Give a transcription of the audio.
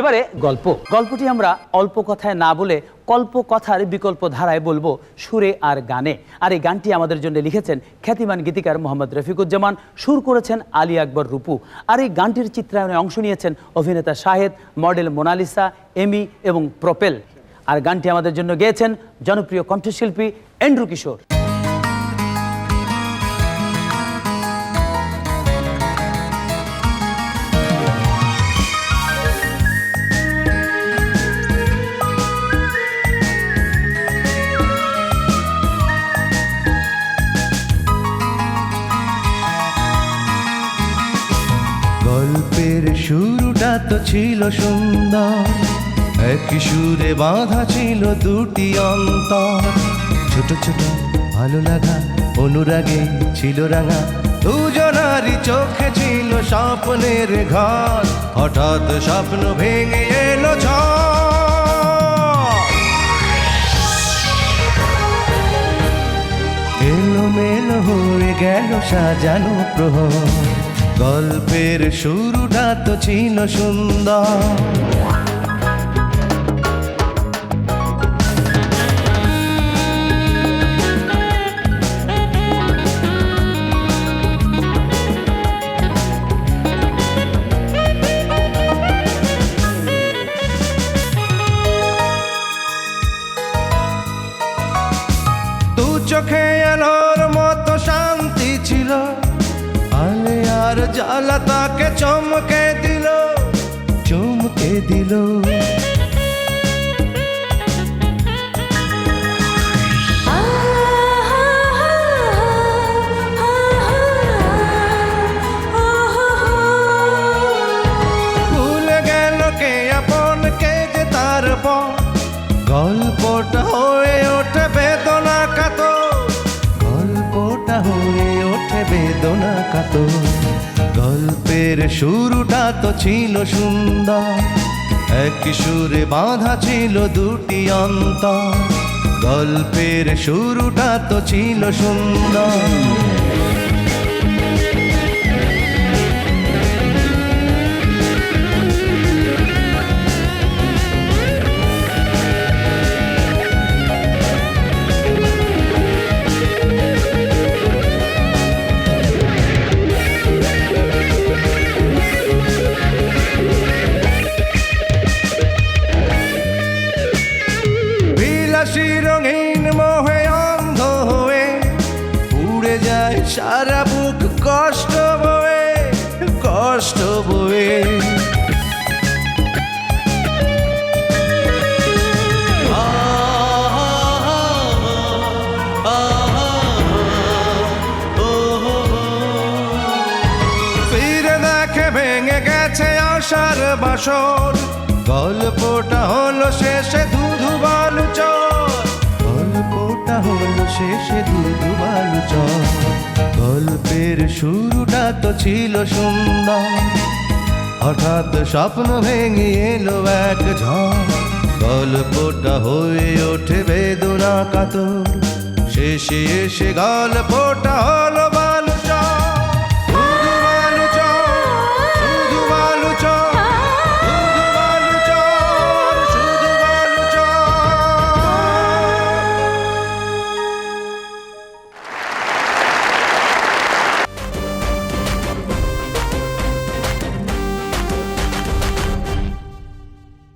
এবারে গল্প। গল্পটি আমরা অল্প কথায় না বলে কল্প কথার বিকল্প ধারায় বলব সুরে আর গানে। আর এই গানটি আমাদের জন্য লিখেছেন খ্যাতিমান গীতিকার মোহাম্মদ রফিকুজ্জামান সুর করেছেন আলী আকবর রূপু। আর এই গানটির চিত্রায়নে অংশ নিয়েছেন অভিনেতা শাহেদ মডেল মোনালিসা এমি এবং প্রপেল। আর গানটি আমাদের জন্য গেয়েছেন জনপ্রিয় কণ্ঠশিল্পী এন্ড্রু কিশোর। শুরুটা তো ছিল সুন্দর। একই সুরে বাঁধা ছিল দুটি অন্তর। ছোট ছোট ভালো লাগা, অনুরাগে ছিল রাঙা দুজনারই চোখে ছিল স্বপ্নের ঘর। হঠাৎ স্বপ্ন ভেঙে এলো ঝড়। এলোমেলো হয়ে গেল সাজানো প্রহর। গল্পের শুরুটা তো ছিল সুন্দর। আর জ্বালা তাকে চমকে দিল। চমকে দিল। গল্পটা হয়ে ওঠে বেদনা কাত গল্পটা হয়ে ওঠে বেদনা কাত গল্পের শুরুটা তো ছিল সুন্দর। এক সুরে বাঁধা ছিল দুটি অন্ত গল্পের শুরুটা তো ছিল সুন্দর। বিলাসী রঙিন মোহে অন্ধ হয়ে উড়ে যায় সারা বুক কষ্ট বয়ে কষ্ট বয়ে। ভেঙে গেছে আশার বাসর, গল্পটা হলো শেষে ধুধু শেষে দুবার চল গল্পের শুরুটা তো ছিল সুন্দর। হঠাৎ স্বপ্ন ভেঙে এলো এক ঝড়। গল্পটা হয়ে ওঠে বেদনা কাতর শেষে এসে গল্পটা